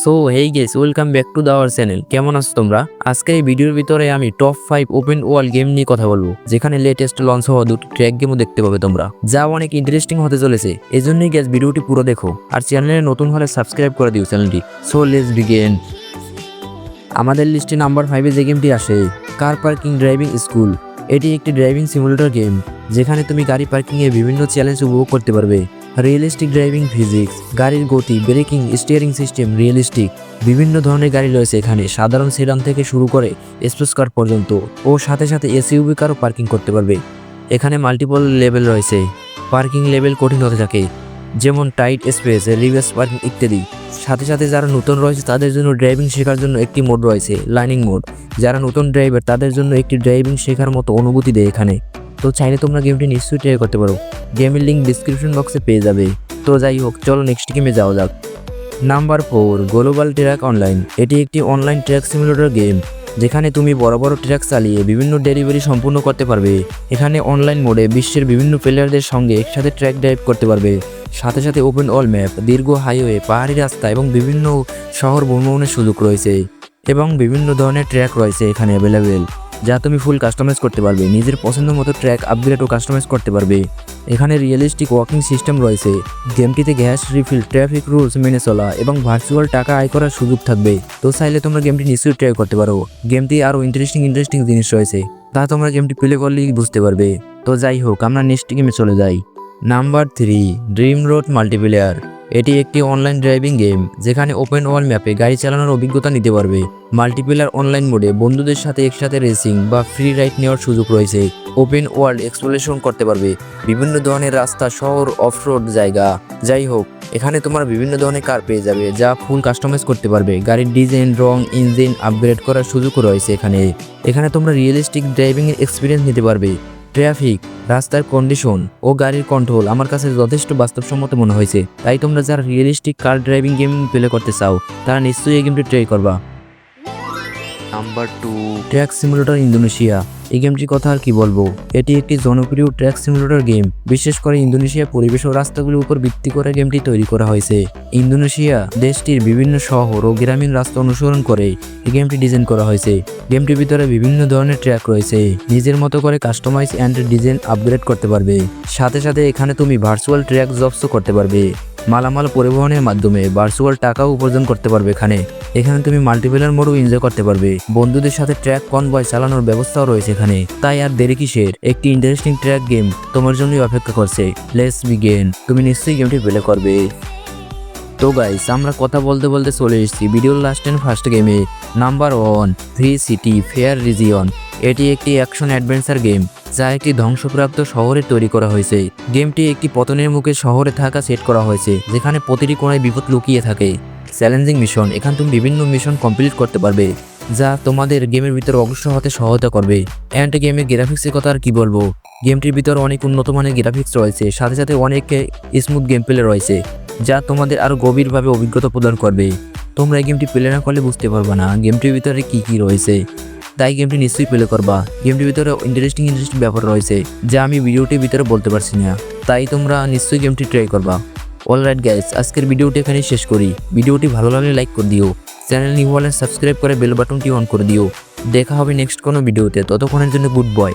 So hey guys welcome back to দাওয়ার channel কেমন আছো তোমরা? আজকে এই ভিডিওর ভিতরে আমি top five open world game নিয়ে কথা বলব, যেখানে লেটেস্ট লঞ্চ হওয়া দুটি ট্র্যাক গেমও দেখতে পাবে তোমরা। যা অনেক ইন্টারেস্টিং হতে চলেছে এই জন্যই গ্যাস ভিডিওটি পুরো দেখো। আর চ্যানেলে নতুন হলে সাবস্ক্রাইব করে দিও চ্যানেলটি সো লেস বিগেন আমাদের লিস্টে নাম্বার ফাইভে যে গেমটি আসে কার পার্কিং ড্রাইভিং স্কুল এটি একটি ড্রাইভিং সিমুলেটর গেম যেখানে তুমি গাড়ি পার্কিংয়ে বিভিন্ন চ্যালেঞ্জ উপভোগ করতে পারবে। রিয়েলিস্টিক ড্রাইভিং ফিজিক্স, গাড়ির গতি, ব্রেকিং, স্টিয়ারিং সিস্টেম, রিয়েলিস্টিক, বিভিন্ন ধরনের গাড়ি রয়েছে এখানে। সাধারণ সেডান থেকে শুরু করে স্পেস কার পর্যন্ত ও সাথে সাথে এসইউবি কারও পার্কিং করতে পারবে। এখানে মাল্টিপল লেভেল রয়েছে। পার্কিং লেভেল কঠিন হতে থাকে, যেমন টাইট স্পেস রিভার্স পার্কিং ইত্যাদি। সাথে সাথে যারা নতুন রয়েছে তাদের জন্য ড্রাইভিং শেখার জন্য একটি মোড রয়েছে লাইনিং মোড যারা নতুন ড্রাইভার তাদের জন্য একটি ড্রাইভিং শেখার মতো অনুভূতি দেয় এখানে। তো চাইলে তোমরা গেমটি নিশ্চয়ই ট্রাই করতে পারো। গেমের লিঙ্ক ডিসক্রিপশন বক্সে পেয়ে যাবে। তো যাই হোক, চলো নেক্সট গেমে যাওয়া যাক। Number four global track online এটি একটি অনলাইন ট্র্যাক সিমুলেটর গেম যেখানে তুমি বড় বড় ট্র্যাক চালিয়ে বিভিন্ন ডেলিভারি সম্পূর্ণ করতে পারবে। এখানে অনলাইন মোডে বিশ্বের বিভিন্ন প্লেয়ারদের সঙ্গে একসাথে ট্র্যাক ড্রাইভ করতে পারবে। সাথে সাথে ওপেন অল ম্যাপ দীর্ঘ হাইওয়ে পাহাড়ি রাস্তা এবং বিভিন্ন শহর ভ্রমণের সুযোগ রয়েছে। এবং বিভিন্ন ধরনের ট্র্যাক রয়েছে এখানে অ্যাভেলেবেল যা তুমি ফুল কাস্টমাইজ করতে পারবে, নিজের পছন্দ মতো ট্র্যাক আপগ্রেড ও কাস্টমাইজ করতে পারবে। এখানে রিয়েলিস্টিক ওয়াকিং সিস্টেম রয়েছে গেমটিতে গ্যাস রিফিল ট্রাফিক রুলস মেনে চলা এবং ভার্চুয়াল টাকা আয় করার সুযোগ থাকবে। তো চাইলে তোমরা গেমটি নিশ্চয়ই ট্রাই করতে পারো। গেমটি আরও ইন্টারেস্টিং ইন্টারেস্টিং জিনিস রয়েছে, তা তোমরা গেমটি প্লে করলেই বুঝতে পারবে। তো যাই হোক, আমরা নেক্সট গেমে চলে যাই। Number three dream road multiplayer এটি একটি অনলাইন ড্রাইভিং গেম যেখানে ওপেন ওয়ার্ল্ড ম্যাপে গাড়ি চালানোর অভিজ্ঞতা নিতে পারবে। মাল্টিপ্লেয়ার অনলাইন মোডে বন্ধুদের সাথে একসাথে রেসিং বা ফ্রি রাইড নেওয়ার সুযোগ রয়েছে। ওপেন ওয়ার্ল্ড এক্সপ্লোরেশন করতে পারবে। বিভিন্ন ধরনের রাস্তা, শহর অফরোড জায়গা। যাই হোক, এখানে তোমরা বিভিন্ন ধরনের কার পেয়ে যাবে, যা ফুল কাস্টমাইজ করতে পারবে। গাড়ির ডিজাইন রং ইঞ্জিন আপগ্রেড করার সুযোগও রয়েছে এখানে। এখানে তোমরা রিয়েলিস্টিক ড্রাইভিং এর এক্সপিরিয়েন্স নিতে পারবে। ট্রাফিক রাস্তার কন্ডিশন ও গাড়ির কন্ট্রোল আমার কাছে যথেষ্ট বাস্তবসম্মত মনে হয়েছে। তাই তোমরা যারা realistic car driving game play করতে চাও তারা নিশ্চয়ই এই গেমটি ট্রাই করবা। Number two track simulator Indonesia এই গেমটির কথা আর কি বলব? এটি একটি জনপ্রিয় ট্র্যাক সিমুলেটর গেম। বিশেষ করে ইন্দোনেশিয়া পরিবেশ ও রাস্তাগুলির উপর ভিত্তি করে গেমটি তৈরি করা হয়েছে। ইন্দোনেশিয়া দেশটির বিভিন্ন শহর ও গ্রামীণ রাস্তা অনুসরণ করে এই গেমটি ডিজাইন করা হয়েছে। গেমটির ভিতরে বিভিন্ন ধরনের ট্র্যাক রয়েছে। নিজের মতো করে কাস্টমাইজ অ্যান্ড ডিজাইন আপগ্রেড করতে পারবে। সাথে সাথে এখানে তুমি ভার্চুয়াল ট্র্যাক জবসও করতে পারবে। মালামাল পরিবহনের মাধ্যমে ভার্চুয়াল টাকাও উপার্জন করতে পারবে এখানে। এখানে তুমি মাল্টিপ্লেয়ার মোডও এনজয় করতে পারবে। বন্ধুদের সাথে ট্র্যাক কনভয় চালানোর ব্যবস্থাও রয়েছে এখানে। তাই আর দেরি কিসের? একটি ইন্টারেস্টিং ট্র্যাক গেম তোমার জন্যই অপেক্ষা করছে। লেটস বিগেন তুমি নিশ্চয়ই গেমটি প্লে করবে। তো গাইস আমরা কথা বলতে বলতে চলে এসেছি ভিডিওর লাস্ট অ্যান্ড ফার্স্ট গেমে number one V city fair region এটি একটি অ্যাকশন অ্যাডভেঞ্চার গেম যা একটি ধ্বংসপ্রাপ্ত শহরে তৈরি করা হয়েছে। গেমটি একটি পতনের মুখে শহরে থাকা সেট করা হয়েছে, যেখানে প্রতিটি কোণায় বিপদ লুকিয়ে থাকে। চ্যালেঞ্জিং মিশন, এখানে তুমি বিভিন্ন মিশন কমপ্লিট করতে পারবে, যা তোমাদের গেমের ভিতরে অগ্রসর হতে সহায়তা করবে। অ্যান্ড গেমের গ্রাফিক্সের কথা আর কি বলব? গেমটির ভিতরে অনেক উন্নত মানের গ্রাফিক্স রয়েছে, সাথে সাথে অনেক স্মুথ গেম প্লে রয়েছে, যা তোমাদের আরও গভীরভাবে অভিজ্ঞতা প্রদান করবে। তোমরা এই গেমটি প্লে না করলে বুঝতে পারবে না, গেমটির ভিতরে কি কি রয়েছে। তাই গেমটি নিশ্চয়ই প্লে করবা। গেমটির ভিতরে ইন্টারেস্টিং ইন্টারেস্টিং ব্যাপার রয়েছে, যা আমি ভিডিওটির ভিতরে বলতে পারছি না। তাই তোমরা নিশ্চয়ই গেমটি ট্রাই করবা। অল রাইট গাইস আজকের ভিডিওটি এখানে শেষ করি। ভিডিওটি ভালো লাগলে লাইক করে দিও। চ্যানেল নিউ হলে সাবস্ক্রাইব করে বেল বাটনটি অন করে দিও। দেখা হবে নেক্সট কোনো ভিডিওতে। ততক্ষণের জন্য গুড বয়